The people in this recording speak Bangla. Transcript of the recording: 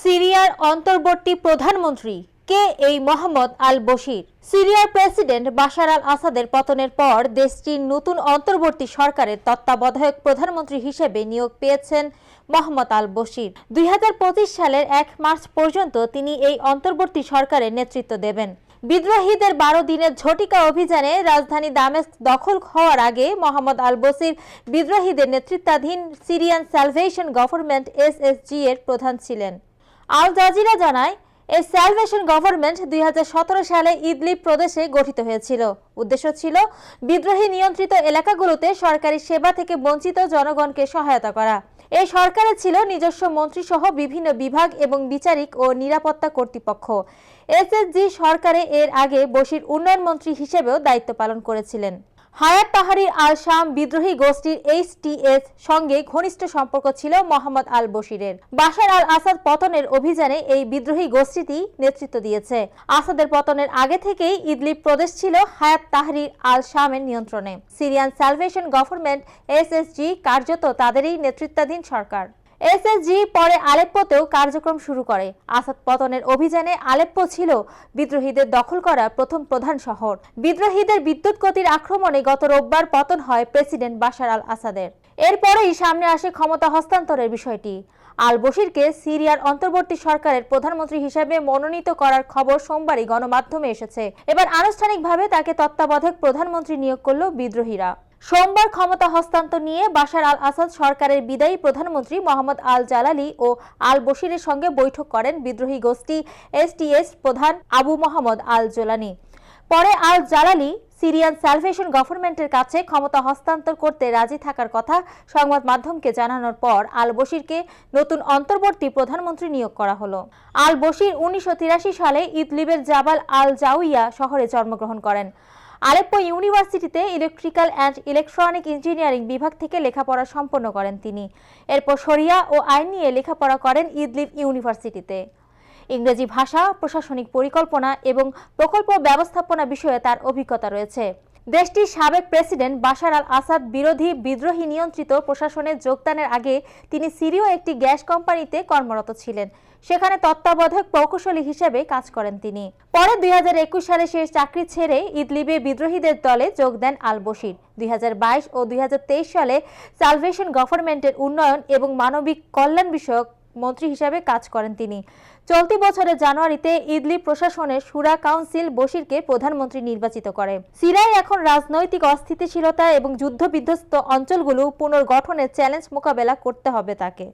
সিরিয়ার অন্তর্বর্তী প্রধানমন্ত্রী কে এই মোহাম্মদ আল বশির সিরিয়ার প্রেসিডেন্ট বাশার আল আসাদের পতনের পর দেশটির নতুন অন্তর্বর্তী সরকারের তত্ত্বাবধায়ক প্রধানমন্ত্রী হিসেবে নিয়োগ পেয়েছেন মোহাম্মদ আল বশির দুই সালের এক মার্চ পর্যন্ত তিনি এই অন্তর্বর্তী সরকারের নেতৃত্ব দেবেন। বিদ্রোহীদের বারো দিনের ঝটিকা অভিযানে রাজধানী দামেস্ক দখল হওয়ার আগে মোহাম্মদ আল বসির বিদ্রোহীদের নেতৃত্বাধীন সিরিয়ান স্যালভেশন গভর্নমেন্ট এসএসজি এর প্রধান ছিলেন। আল জাজিরা জানায়, এই স্যালভেশন গভর্নমেন্ট দুই হাজার সতেরো সালে ইদলিব প্রদেশে গঠিত হয়েছিল। উদ্দেশ্য ছিল বিদ্রোহী নিয়ন্ত্রিত এলাকাগুলোতে সরকারি সেবা থেকে বঞ্চিত জনগণকে সহায়তা করা। এই সরকারে ছিল নিজস্ব মন্ত্রীসহ বিভিন্ন বিভাগ এবং বিচারিক ও নিরাপত্তা কর্তৃপক্ষ। এসএসজি সরকারে এর আগে বশির উন্নয়ন মন্ত্রী হিসেবেও দায়িত্ব পালন করেছিলেন। হায়াত তাহারির আল শাম বিদ্রোহী গোষ্ঠীর এইচটিএস সঙ্গে ঘনিষ্ঠ সম্পর্ক ছিল মোহাম্মদ আল বশিরের বাশার আল আসাদ পতনের অভিযানে এই বিদ্রোহী গোষ্ঠীটি নেতৃত্ব দিয়েছে। আসাদের পতনের আগে থেকেই ইদলিব প্রদেশ ছিল হায়াত তাহরির আল শামের নিয়ন্ত্রণে। সিরিয়ান স্যালভেশন গভর্নমেন্ট এসএসজি কার্যত তাদেরই নেতৃত্বাধীন সরকার। এসএসজি পরে আলেপ্পোতেও কার্যক্রম শুরু করে। আসাদ পতনের অভিযানে আলেপ্পো ছিল বিদ্রোহীদের দখল করা প্রথম প্রধান শহর। বিদ্রোহীদের বিদ্যুৎ গতির আক্রমণে গত রোববার পতন হয় প্রেসিডেন্ট বাশার আল আসাদের। এরপরেই সামনে আসে ক্ষমতা হস্তান্তরের বিষয়টি। আল বশিরকে সিরিয়ার অন্তর্বর্তী সরকারের প্রধানমন্ত্রী হিসেবে মনোনীত করার খবর সোমবারই গণমাধ্যমে এসেছে। এবার আনুষ্ঠানিকভাবে তাকে তত্ত্বাবধায়ক প্রধানমন্ত্রী নিয়োগ করল বিদ্রোহীরা। সোমবার ক্ষমতা হস্তান্তর নিয়ে বাশার আল আসাদ সরকারের বিদায়ী প্রধানমন্ত্রী মোহাম্মদ আল জালালি ও আল বশিরের সঙ্গে বৈঠক করেন বিদ্রোহী গোষ্ঠী এসটিএস প্রধান আবু মোহাম্মদ আল জোলানি। পরে আল জালালি সিরিয়ান স্যালভেশন গভর্নমেন্টের কাছে ক্ষমতা হস্তান্তর করতে রাজি থাকার কথা সংবাদ মাধ্যমকে জানানোর পর আল বশিরকে নতুন অন্তর্বর্তী প্রধানমন্ত্রী নিয়োগ করা হলো। আল বশির উনিশশো সালে ইদলিবের জাবাল আল জাউইয়া শহরে জন্মগ্রহণ করেন। আলেপ্পো ইউনিভার্সিটিতে ইলেকট্রিক্যাল অ্যান্ড ইলেকট্রনিক ইঞ্জিনিয়ারিং বিভাগ থেকে লেখাপড়া সম্পন্ন করেন তিনি। এরপর শরিয়া ও আইন নিয়ে লেখাপড়া করেন ইদলিব ইউনিভার্সিটিতে। ইংরেজি ভাষা, প্রশাসনিক পরিকল্পনা এবং প্রকল্প ব্যবস্থাপনা বিষয়ে তার অভিজ্ঞতা রয়েছে। দেশটির সাবেক প্রেসিডেন্ট বাশার আল আসাদ বিরোধী বিদ্রোহী নিয়ন্ত্রিত প্রশাসনে যোগদানের আগে তিনি সিরীয় একটি গ্যাস কোম্পানিতে কর্মরত ছিলেন। সেখানে তত্ত্বাবধায়ক প্রকৌশলী হিসেবে কাজ করেন তিনি। পরে দুই হাজার একুশ সালে শেষ চাকরি ছেড়ে ইদলিবে বিদ্রোহীদের দলে যোগ দেন আল বশির দুই হাজার বাইশ ও দুই হাজার তেইশ সালে সালভেশন গভর্নমেন্টের উন্নয়ন এবং মানবিক কল্যাণ বিষয়ক মন্ত্রী হিসাবে কাজ করেন তিনি। চলতি বছরের জানুয়ারিতে ইদলি প্রশাসনের সুরা কাউন্সিল বশিরকে প্রধানমন্ত্রী নির্বাচিত করে। সিরিয়ায় এখন রাজনৈতিক অস্থিতিশীলতা এবং যুদ্ধবিধ্বস্ত অঞ্চলগুলো পুনর্গঠনের চ্যালেঞ্জ মোকাবেলা করতে হবে তাকে।